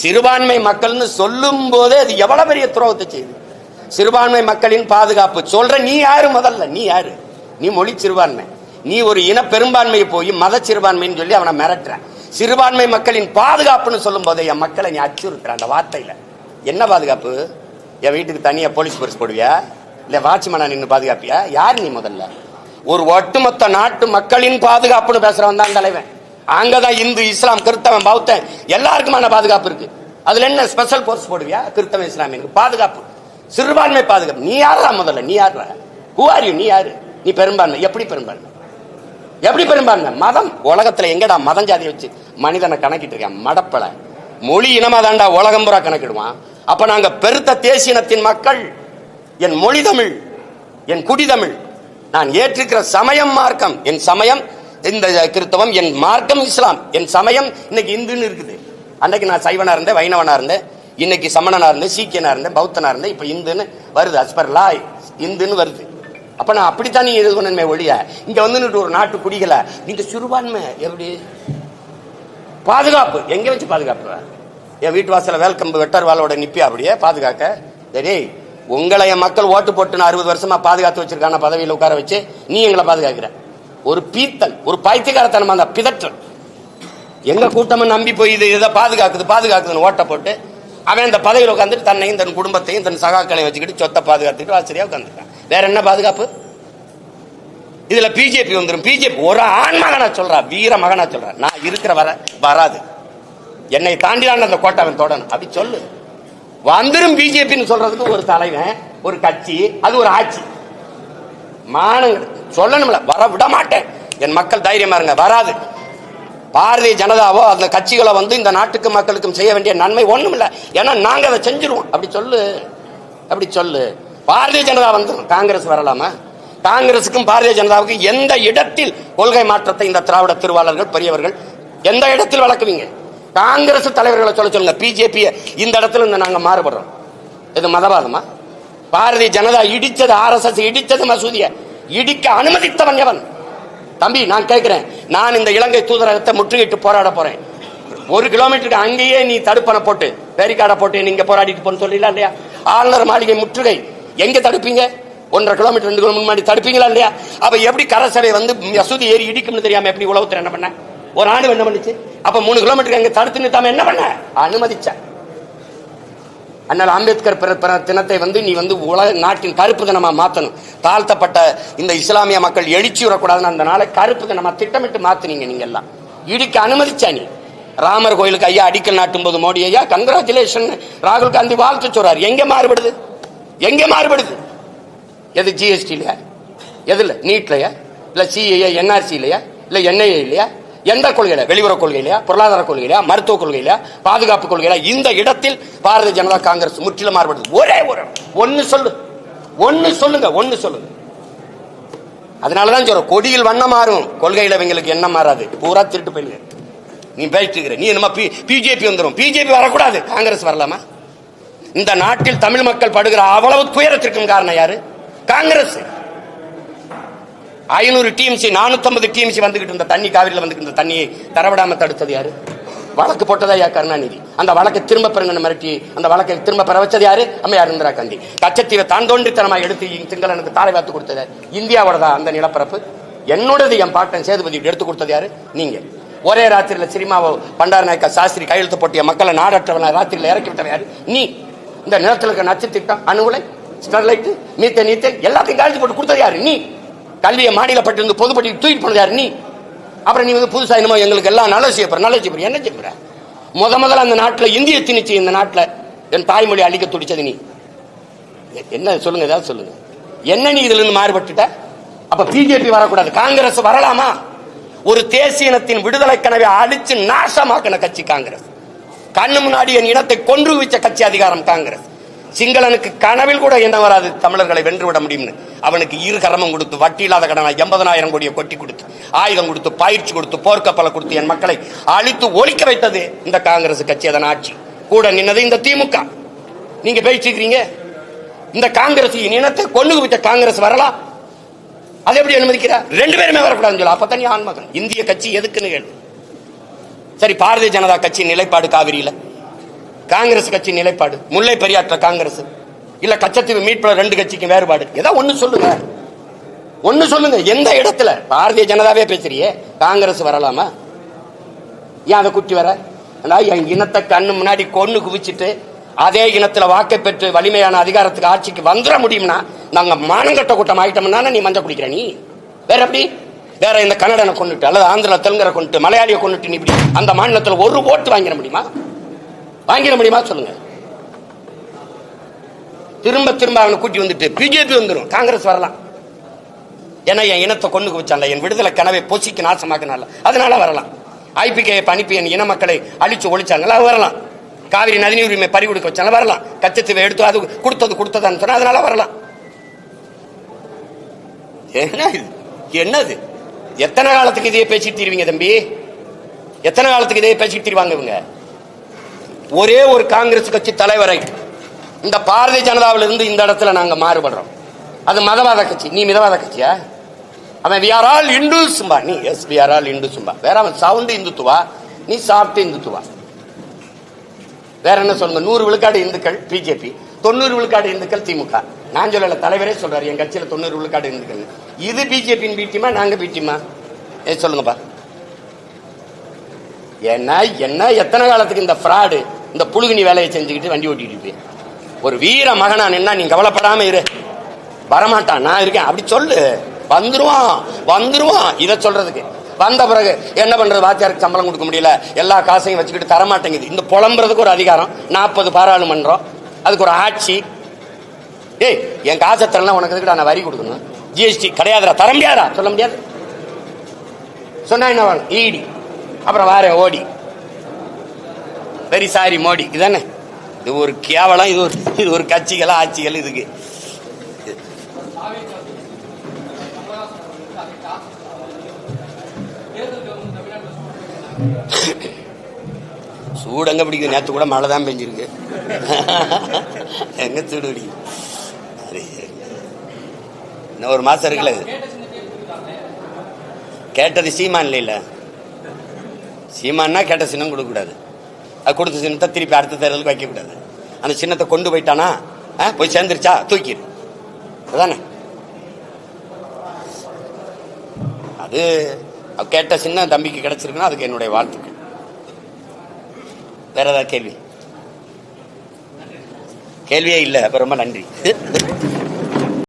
சிறுபான்மை மக்கள்னு சொல்லும் போதே அது எவ்வளவு பெரிய துரோகத்தை செய்யுது. சிறுபான்மை மக்களின் பாதுகாப்பு. சொல்ற நீ யாரு முதல்ல? நீ யாரு? நீ மொழி சிறுபான்மை. நீ ஒரு இன பெரும்பான்மையை போய் மத சிறுபான்மைன்னு சொல்லி அவனை மிரட்டுறேன் சிறுபான்மை மக்களின் பாதுகாப்புன்னு சொல்லும் போதே என் மக்களை நீ அச்சுறுத்துற அந்த வார்த்தையில. என்ன பாதுகாப்பு? என் வீட்டுக்கு தனியா போலீஸ் பரிசு போடுவியா? இல்ல வாட்ச்மேனா நின்று பாதுகாப்பியா? யார் நீ முதல்ல? ஒரு ஒட்டுமொத்த நாட்டு மக்களின் பாதுகாப்புன்னு பேசுறவன் தான் தலைவன். அங்கதான் இந்து இஸ்லாம் கிறிஸ்தவன் பௌத்தன். எல்லாருக்குமான பாதுகாப்பு இருக்கு. அதுல என்ன ஸ்பெஷல் போர்ஸ் போடுவியா? கிறிஸ்தவன் இஸ்லாமியனுக்கு பாதுகாப்பு. சிறுபான்மை பாதுகாப்பு. நீ யாரா முதல்ல? நீ யாரா ஹூ ஆர் யூ நீ யாரு? நீ பெரும்பான்மை. எப்படி பெரும்பான்மை? எப்படி பெரும்பான்மை? மதம். உலகத்துல எங்கடா மதம் ஜாதி வச்சு மனிதனை கணக்கிட்டு இருக்கேன் மடப்பல. மொழி இனமா தாண்டா உலகம் பூரா கணக்கிடுவான். அப்ப நாங்க பெருத்த தேசியனத்தின் மக்கள். என் மொழி தமிழ். என் குடிதமிழ் நான் ஏற்றிருக்கிற சமயம் மார்க்கம். என் சமயம் இந்த கிறித்தவம் என் மார்க்கம் இஸ்லாம். என் சமயம் இன்னைக்கு இந்துன்னு இருக்குது. அன்னைக்கு நான் சைவனா இருந்தேன் வைணவனா இருந்தேன். இன்னைக்கு சமணனா இருந்தேன் சீக்கியனா இருந்தேன் பௌத்தனா இருந்தேன் இப்ப இந்துன்னு வருது அஸ்பர் லாய் இந்துன்னு வருது. அப்ப நான் அப்படித்தான் நீ இது ஒழிய இங்க வந்துட்டு ஒரு நாட்டு குடிகளை நீங்க சிறுபான்மை எப்படி? பாதுகாப்பு. எங்க வச்சு பாதுகாப்பு? என் வீட்டு வாசல வேல்கம்பு வெட்டர் வாளோட நிப்பி அப்படியே பாதுகாக்க. டேய் உங்களை என் மக்கள் ஓட்டு போட்டு நான் அறுபது வருஷமா பாதுகாத்து வச்சிருக்கான பதவியில் உட்கார வச்சு நீ எங்களை பாதுகாக்கிற. ஒரு பீத்தல் ஒரு பைத்தியக்காரத்தனமா அந்த பிதற்றல். எங்க கூட்டமும் நம்பி போய் இது இதை பாதுகாக்குது பாதுகாக்குதுன்னு ஓட்ட போட்டு அவன் இந்த பதவியில் உட்காந்துட்டு தன்னையும் தன் குடும்பத்தையும் தன் சகாக்களை வச்சுக்கிட்டு சொத்தை பாதுகாத்துக்கிட்டு ஆச்சரியா உட்காந்துருக்கான் வேற என்ன பாதுகாப்பு? இதுல பிஜேபி வந்துடும் பிஜேபி ஒரு ஆண் மகனா சொல்றா வீர மகனா சொல்றா. நான் இருக்கிற வர வராது. என்னை தாண்டிதான் அந்த கோட்டாவன் தொடணும். அப்படி சொல்லு. வந்துடும் பிஜேபின்னு சொல்றதுக்கு ஒரு தலைவன் ஒரு கட்சி அது ஒரு ஆட்சி. மானங்க சொல்லணும்ல வர விட மாட்டேன் என் மக்கள் தைரியமா இருங்க வராது. பாரதிய ஜனதாவோ அந்த கட்சிகளை வந்து இந்த நாட்டுக்கு மக்களுக்கும் செய்ய வேண்டிய நன்மை ஒண்ணும் இல்லை ஏன்னா நாங்க அதை செஞ்சிருவோம். அப்படி சொல்லு. அப்படி சொல்லு. பாரதிய ஜனதா வந்து காங்கிரஸ் வரலாமா? காங்கிரசுக்கும் பாரதிய ஜனதாவுக்கும் எந்த இடத்தில் கொள்கை மாற்றத்தை இந்த திராவிட திருவாளர்கள் பெரியவர்கள் எந்த இடத்தில் வளர்க்குவீங்க? காங்கிரஸ் தலைவர்களை சொல்ல சொல்லுங்க. பிஜேபி இந்த இடத்துல இருந்து நாங்க மாறுபடுறோம். இது மதவாதமா? பாரதிய ஜனதா இடிச்சது ஆர்எஸ்எஸ் இடிச்சது மசூதிய. இடிக்க அனுமதித்தவன் எவன்? தம்பி நான் கேட்கிறேன் நான் இந்த இலங்கை தூதரகத்தை முற்றுகையிட்டு போராட போறேன். ஒரு கிலோமீட்டருக்கு அங்கேயே நீ தடுப்பணை போட்டு பேரிக்காடை போட்டு நீங்க போராடிட்டு போன்னு சொல்லலாம் இல்லையா? ஆளுநர் மாளிகை முற்றுகை. எங்க தடுப்பீங்க? ஒன்றரை கிலோமீட்டர் ரெண்டு கிலோமீட்டர் முன்னாடி தடுப்பீங்களா இல்லையா? அப்ப எப்படி கரசடை வந்து மசூதி ஏறி இடிக்கும்னு தெரியாம எப்படி உளவுத்துறை என்ன பண்ண? ஒரு ஆண்டு என்ன பண்ணுச்சு? அப்ப மூணு கிலோமீட்டருக்கு அங்க தடுத்து நிறுத்தாம என்ன பண்ண? அனுமதிச்சேன் அண்ணல் அம்பேத்கர் பிற- பிற தினத்தை வந்து நீ வந்து உலக நாட்டின் கருப்பு தினமா மாத்தணும். தாழ்த்தப்பட்ட இந்த இஸ்லாமிய மக்கள் எழுச்சி விடக்கூடாதுன்னு அந்த நாளை கருப்பு தினமா திட்டமிட்டு மாத்துனீங்க நீங்க எல்லாம் இடிக்க அனுமதிச்சா நீ. ராமர் கோயிலுக்கு ஐயா அடிக்கல் நாட்டும் போது மோடி ஐயா கங்கராச்சுலேஷன் ராகுல் காந்தி வாழ்த்து சொல்றாரு. எங்க மாறுபடுது? எங்க மாறுபடுது? எது ஜிஎஸ்டி இல்லையா எதுல? நீட்லயா? இல்ல சிஏஏ என்ஆர்சி இல்லையா இல்ல என்ஐஏ இல்லையா எந்த கொள்கையில? வெளியுறவு கொள்கையிலையா? பொருளாதார கொள்கையிலையா? மருத்துவ கொள்கையிலையா? பாதுகாப்பு கொள்கையில இந்த இடத்தில் பாரதிய ஜனதா காங்கிரஸ் முற்றிலும் மாறுபடுது ஒரே ஒரு ஒன்னு சொல்லு. ஒன்னு சொல்லுங்க. ஒன்னு சொல்லுங்க அதனாலதான் சொல்ற கொடியில் வண்ணம் மாறும். கொள்கையில இவங்களுக்கு என்ன மாறாது. பூரா திருட்டு போயிடுங்க. நீ பேசிட்டு இருக்கிற. நீ என்னமா பிஜேபி வந்துடும் பிஜேபி வரக்கூடாது. காங்கிரஸ் வரலாமா? இந்த நாட்டில் தமிழ் மக்கள் படுகிற அவ்வளவு துயரத்திற்கும் காரணம் யாரு? காங்கிரஸ். ஐநூறு டிஎம்சி நானூற்றம்பது டிஎம்சி வந்துகிட்டு இருந்த தண்ணி காவிரியில் வந்துகிட்டு இருந்த தண்ணியை தரவிடாம தடுத்தது யாரு? வழக்கு போட்டதா யா கருணாநிதி? அந்த வழக்கை திரும்ப பெறுங்கன்னு மிரட்டி அந்த வழக்கை திரும்ப பெற வச்சது யாரு? அம்மையார் இந்திரா காந்தி. கச்சத்தீவை தான் தோன்றித்தனமாக எடுத்து திங்களனுக்கு தாரை வாத்து கொடுத்தது இந்தியாவோடதா அந்த நிலப்பரப்பு? என்னோடது என் பாட்டன் சேதுபதி எடுத்து கொடுத்தது யாரு? நீங்க. ஒரே ராத்திரியில் சினிமாவை பண்டார நாயக்கா சாஸ்திரி கையெழுத்து போட்டிய மக்களை நாடற்றவன ராத்திரியில இறக்கி விட்டவன் யாரு? நீ. இந்த நிலத்தில் இருக்க நச்சு திட்டம் அணுகுலை ஸ்டெர்லைட் நீத்த நீத்தேன் எல்லாத்தையும் கையெழுத்து போட்டு கொடுத்தது யாரு? நீ. கல்வியை மாநிலப்பட்டிருந்து பொதுப்பட்டி தூக்கிட்டு போனது நீ. அப்புறம் நீ வந்து புதுசா என்னமோ எங்களுக்கு எல்லாம் நல்ல செய்ய நல்ல செய்ய என்ன செய்ய போற? முத முதல்ல அந்த நாட்டில் இந்திய திணிச்சு இந்த நாட்டில் என் தாய்மொழி அழிக்க துடிச்சது நீ. என்ன சொல்லுங்க ஏதாவது சொல்லுங்க. என்ன நீ இதுல இருந்து மாறுபட்டுட்ட? அப்ப பிஜேபி வரக்கூடாது காங்கிரஸ் வரலாமா? ஒரு தேசிய இனத்தின் விடுதலை கனவை அழிச்சு நாசமாக்கின கட்சி காங்கிரஸ். கண்ணு முன்னாடி என் இனத்தை கொன்று வச்ச கட்சி அதிகாரம் காங்கிரஸ். சிங்களனுக்கு கனவில் கூட என்ன வராது தமிழர்களை வென்று விட முடியும்னு. அவனுக்கு இரு கரமும் கொடுத்து வட்டி இல்லாத கடனா எண்பதனாயிரம் கோடியை கொட்டி கொடுத்து ஆயுதம் கொடுத்து பயிற்சி கொடுத்து போர்க்கப்பலை கொடுத்து என் மக்களை அழித்து ஒழிக்க வைத்தது இந்த காங்கிரஸ் கட்சி அதன் ஆட்சி. கூட நின்னது இந்த திமுக. நீங்க பேசிக்கிறீங்க? இந்த காங்கிரஸ் இனத்தை கொண்டு விட்ட காங்கிரஸ் வரலாம் அதை எப்படி அனுமதிக்கிறார்? ரெண்டு பேருமே வரக்கூடாதுன்னு சொல்லி. அப்ப தனி ஆன்மகன். இந்திய கட்சி எதுக்குன்னு கேள்வி சரி பாரதிய ஜனதா கட்சி நிலைப்பாடு காவிரியில். காங்கிரஸ் கட்சி நிலைப்பாடு. முல்லை பெரியாற்ற காங்கிரஸ். இல்ல கச்சத்தீவு மீட்புல ரெண்டு கட்சிக்கும் வேறுபாடு. ஏதோ ஒண்ணு சொல்லுங்க. ஒண்ணு சொல்லுங்க. எந்த இடத்துல? பாரதிய ஜனதாவே பேசுறியே. காங்கிரஸ் வரலாமா? ஏன் அதை குட்டி வர? என் இனத்தை கண்ணு முன்னாடி கொன்னு குவிச்சிட்டு அதே இனத்துல வாக்கை பெற்று வலிமையான அதிகாரத்துக்கு ஆட்சிக்கு வந்துட முடியும்னா நாங்க மானங்கட்ட கூட்டம் ஆயிட்டோம்னா நீ மஞ்சள் குடிக்கிற நீ. வேற எப்படி? வேற இந்த கன்னடனை கொண்டுட்டு அல்லது ஆந்திர தெலுங்கரை கொண்டுட்டு மலையாளியை கொண்டுட்டு நீ இப்படி அந்த மாநிலத்தில் ஒரு ஓட்டு வாங்கிட முடியுமா? வாங்கிட முடியுமா சொல்லுங்க. திரும்ப திரும்ப அவனை கூட்டி வந்துட்டு பிஜேபி வந்துடும் காங்கிரஸ் வரலாம். ஏன்னா என் இனத்தை கொண்டு வச்சான்ல என் விடுதலை கனவை பொசிக்கு நாசமாக்கினால அதனால வரலாம். ஐபிகே அனுப்பி என் இன மக்களை அழிச்சு ஒழிச்சாங்கல்ல அது வரலாம். காவிரி நதி உரிமை பறி கொடுக்க வச்சால வரலாம். கச்சத்தீவை எடுத்து அது கொடுத்தது கொடுத்ததான்னு சொன்னா அதனால வரலாம். என்ன இது? என்னது? எத்தனை காலத்துக்கு இதையே பேசிட்டு தீருவீங்க தம்பி? எத்தனை காலத்துக்கு இதையே பேசிட்டு தீருவாங்க இவங்க? ஒரே ஒரு காங்கிரஸ் கட்சி தலைவரை இந்த பாரதிய ஜனதாவில இருந்து இந்த இடத்துல நாங்கள் மாறுபடுறோம். அது மதவாத கட்சி. நீ மிதவாத கட்சியா? அவன் வி ஆர் ஆல் இந்துஸ்ம்பா நீ எஸ் வி ஆர் ஆல் இந்துஸ்ம்பா வேற அவன் சவுண்டு இந்துத்துவா? நீ சாப்பிட்டு இந்துத்துவா? வேற என்ன சொல்லுங்க? நூறு விழுக்காடு இந்துக்கள் பிஜேபி. தொண்ணூறு விழுக்காடு இந்துக்கள் திமுக. நான் சொல்லல தலைவரே சொல்றாரு. என் கட்சியில தொண்ணூறு விழுக்காடு இந்துக்கள். இது பிஜேபியின் பீட்டியமா நாங்க பீட்டியமா சொல்லுங்கப்பா. என்ன என்ன? எத்தனை காலத்துக்கு இந்த ஃப்ராடு இந்த புழுகுனி வேலையை செஞ்சுக்கிட்டு வண்டி ஓட்டிட்டு இருப்பேன். ஒரு வீர மகனா நின்னா நீ கவலைப்படாம இரு. வரமாட்டான். நான் இருக்கேன். அப்படி சொல்லு. வந்துருவான். வந்துருவான். இதை சொல்றதுக்கு. வந்த பிறகு என்ன பண்றது? வாத்தியாருக்கு சம்பளம் கொடுக்க முடியல. எல்லா காசையும் வச்சுக்கிட்டு தர மாட்டேங்குது இந்த புலம்புறதுக்கு ஒரு அதிகாரம். நாற்பது பாராளுமன்றம். அதுக்கு ஒரு ஆட்சி. ஏய் என் காசை தரலாம் உனக்கு எதுக்குடா நான் வரி கொடுக்கணும்? ஜிஎஸ்டி கிடையாதுடா. தர முடியாதா? சொல்ல முடியாது. சொன்னா என்ன வேணும் ஈடி அப்புறம் வேற ஓடி வெரி சாரி மோடி. இதானே? இது ஒரு கேவலம் இது ஒரு இது ஒரு கட்சிகள் ஆட்சிகள் இதுக்கு. சூடங்க பிடிக்கும் பிடிக்குது? நேத்து கூட மழை தான் பெஞ்சிருக்கு. எங்க சூடு பிடிக்கும் இன்னும் ஒரு மாசம் இருக்குல்ல இது. கேட்டது சீமான் இல்ல. சீமான்னா கேட்ட சின்னம் கொடுக்க கூடாது அது கொடுத்த சின்னத்தை திருப்பி அடுத்த தேர்தலுக்கு வைக்க கூடாது. அந்த சின்னத்தை கொண்டு போயிட்டானா ஆ, போய் சேர்ந்துருச்சா தூக்கிடு. அதானே? அது கேட்ட சின்ன தம்பிக்கு கிடைச்சிருக்குன்னா அதுக்கு என்னுடைய வாழ்த்துக்கள். வேற ஏதாவது கேள்வி? கேள்வியே இல்லை அப்ப ரொம்ப நன்றி.